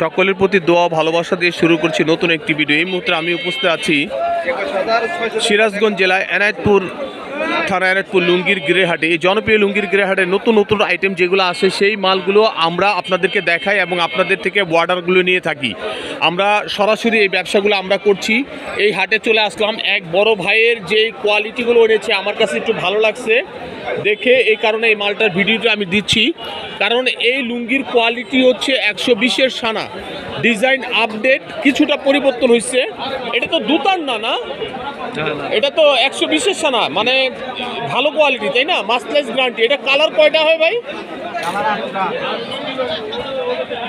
সকলের প্রতি দোয়া ভালোবাসা দিয়ে শুরু করছি নতুন একটি ভিডিও। এই মুহূর্তে আমি উপস্থিত আছি সিরাজগঞ্জ জেলায় এনায়তপুর থানা এনায়তপুর লুঙ্গির গৃহহাটে। এই জনপ্রিয় লুঙ্গির গৃহহাটে নতুন নতুন আইটেম যেগুলো আসে সেই মালগুলো আমরা আপনাদেরকে দেখাই এবং আপনাদের থেকে অর্ডারগুলো নিয়ে থাকি। আমরা সরাসরি এই ব্যবসাগুলো আমরা করছি। এই হাটে চলে আসলাম এক বড় ভাইয়ের যে কোয়ালিটিগুলো এনেছে আমার কাছে একটু ভালো লাগছে। দেখে এই কারণে এই মালটার ভিডিওটা আমি দিচ্ছি। কারণ এই লুঙ্গির কোয়ালিটি হচ্ছে একশো বিশের সানা। ডিজাইন আপডেট কিছুটা পরিবর্তন হয়েছে এটা তো দুতার না না। এটা তো একশো বিশের সানা। মানে ভালো কোয়ালিটি তাই না? মাস্টলেস গ্রান্টি এটা কালার কয়টা হয় ভাই?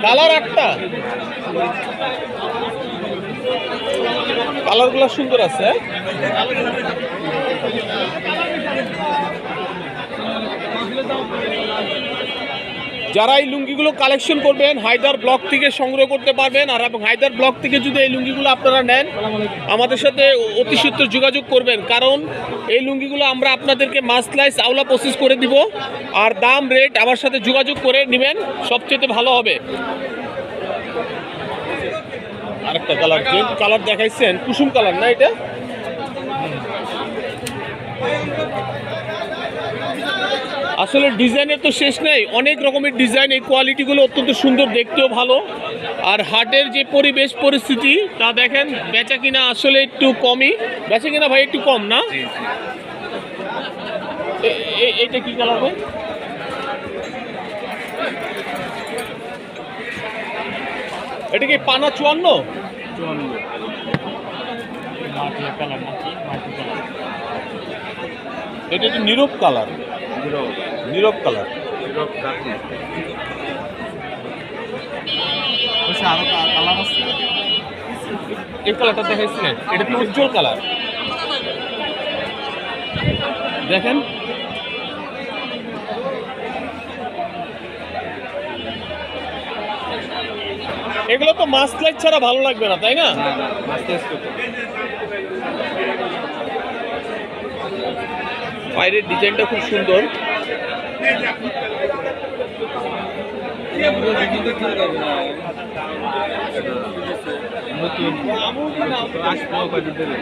কালার একটা কালারগুলো সুন্দর আছে হ্যাঁ? যারা এই লুঙ্গিগুলো কালেকশন করবেন, হায়দার ব্লক থেকে সংগ্রহ করতে পারবেন, আর এবং হায়দার ব্লক থেকে যদি এই লুঙ্গিগুলো আপনারা নেন, আমাদের সাথে অতি সত্য যোগাযোগ করবেন। কারণ এই লুঙ্গিগুলো আমরা আপনাদেরকে মাসলাইস আওলা প্রসেস করে দিব, আর দাম রেট আমার সাথে যোগাযোগ করে নেবেন, সবচেয়ে ভালো হবে। আরেকটা কালার কালার দেখাইছেন, কুসুম কালার না এটা? আসলে ডিজাইনের তো শেষ নেই। অনেক রকমের ডিজাইন এই কোয়ালিটিগুলো অত্যন্ত সুন্দর দেখতেও ভালো। আর হাটের যে পরিবেশ পরিস্থিতি তা দেখেন বেচা কিনা আসলে একটু কমই। বেচা কিনা ভাই একটু কম না? এ- এ- এইটা কি কালার ভাই? এটা কি পানা চুয়ান্ন? এটা একটু নীরব কালার। নীরব। কালার। এই কালারটা দেখাইছিলেন? এটা তো উজ্জ্বল কালার। দেখেন। এগুলো তো মাস্ক লাইট ছাড়া ভালো লাগবে না তাই না? বাইরের ডিজাইনটা খুব সুন্দর। নতুন আসবো কদিন ধরে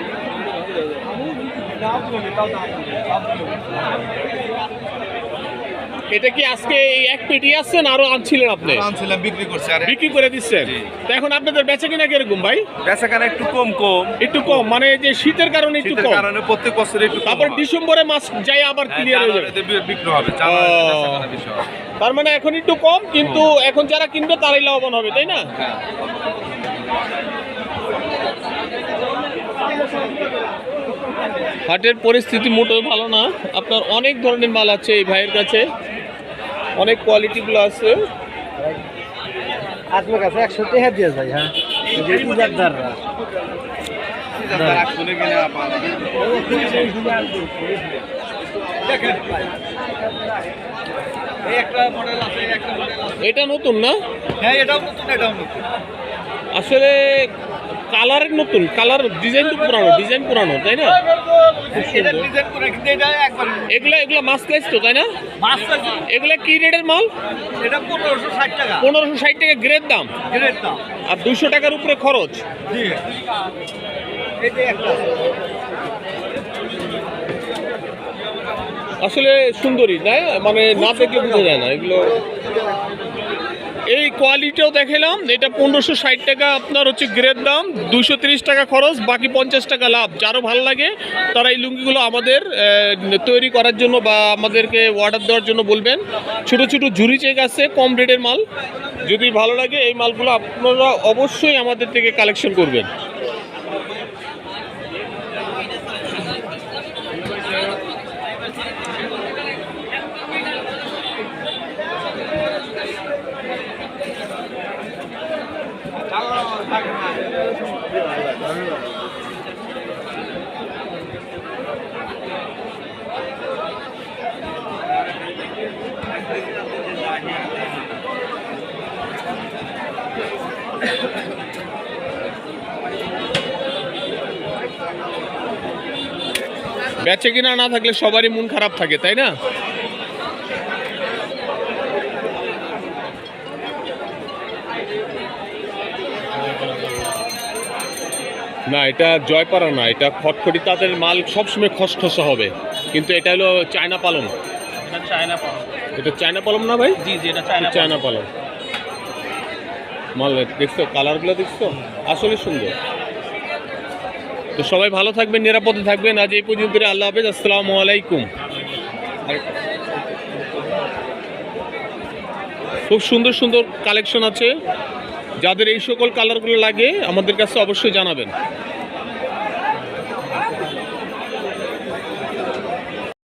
এটা কি আজকে এই এক পেটি আসছেন আরও আনছিলেন আপনি? আনছিলাম বিক্রি করছে আর। বিক্রি করে দিচ্ছেন। তো এখন আপনাদের বেচা কিনা কীরকম ভাই? বেচা বেচাকেনা একটু কম কম। একটু কম মানে যে শীতের কারণে একটু কম। কারণে প্রত্যেক বছর একটু তারপর ডিসেম্বরে মাস যাই আবার ক্লিয়ার হয়ে যাবে। বিক্রি হবে তার মানে এখন একটু কম কিন্তু এখন যারা কিনবে তারাই লাভবান হবে তাই না। হাটের পরিস্থিতি মোটেও ভালো না। আপনার অনেক ধরনের মাল আছে এই ভাইয়ের কাছে। অনেক কোয়ালিটিগুলো আছে। আপনার কাছে একশো টাকা দিয়ে যায় হ্যাঁ। ইজারদাররা সিজনদার আসলে কিনা পাওয়া যাবে। এই একটা মডেল আছে এই একটা মডেল আছে এটা নতুন না? হ্যাঁ এটাও নতুন এটাও নতুন। আসলে কালারের নতুন কালার ডিজাইন তো পুরানো ডিজাইন পুরানো তাই না? এগুলা এগুলা মাছ তো তাই না? এগুলা কি রেটের মাল? এটা পনেরোশো ষাট টাকা। পনেরোশো ষাট টাকা গ্রেড দাম। গ্রেড দাম। আর দুশো টাকার উপরে খরচ। আসলে সুন্দরী তাই মানে না দেখলে বোঝা যায় না এগুলো এই কোয়ালিটিও দেখালাম। এটা পনেরোশো ষাট টাকা আপনার হচ্ছে গ্রেড দাম দুশো টাকা খরচ, বাকি পঞ্চাশ টাকা লাভ। যারও ভালো লাগে, তারা এই লুঙ্গিগুলো আমাদের তৈরি করার জন্য বা আমাদেরকে অর্ডার দেওয়ার জন্য বলবেন। ছোট ছোট ঝুড়ি চেক আছে, কম রেটের মাল। যদি ভালো লাগে এই মালগুলো আপনারা অবশ্যই আমাদের থেকে কালেকশন করবেন। বেচে কিনা না থাকলে সবারই মন খারাপ থাকে তাই না? না এটা জয়পাড়া না এটা খটখটি তাদের মাল সবসময় খসখস হবে। কিন্তু এটা হলো চায়না পালন এটা চায়না পালন এটা চায়না পালন না ভাই? জি জি এটা চায়না চায়না মাল দেখছ, কালারগুলো দেখছ? আসলে সুন্দর। তো সবাই ভালো থাকবেন, নিরাপদে থাকবেন। আজ এই পর্যন্ত আল্লাহ হাফেজ, আসসালামু আলাইকুম। খুব সুন্দর সুন্দর কালেকশন আছে। যাদের এই সকল কালারগুলো লাগে, আমাদের কাছে অবশ্যই জানাবেন।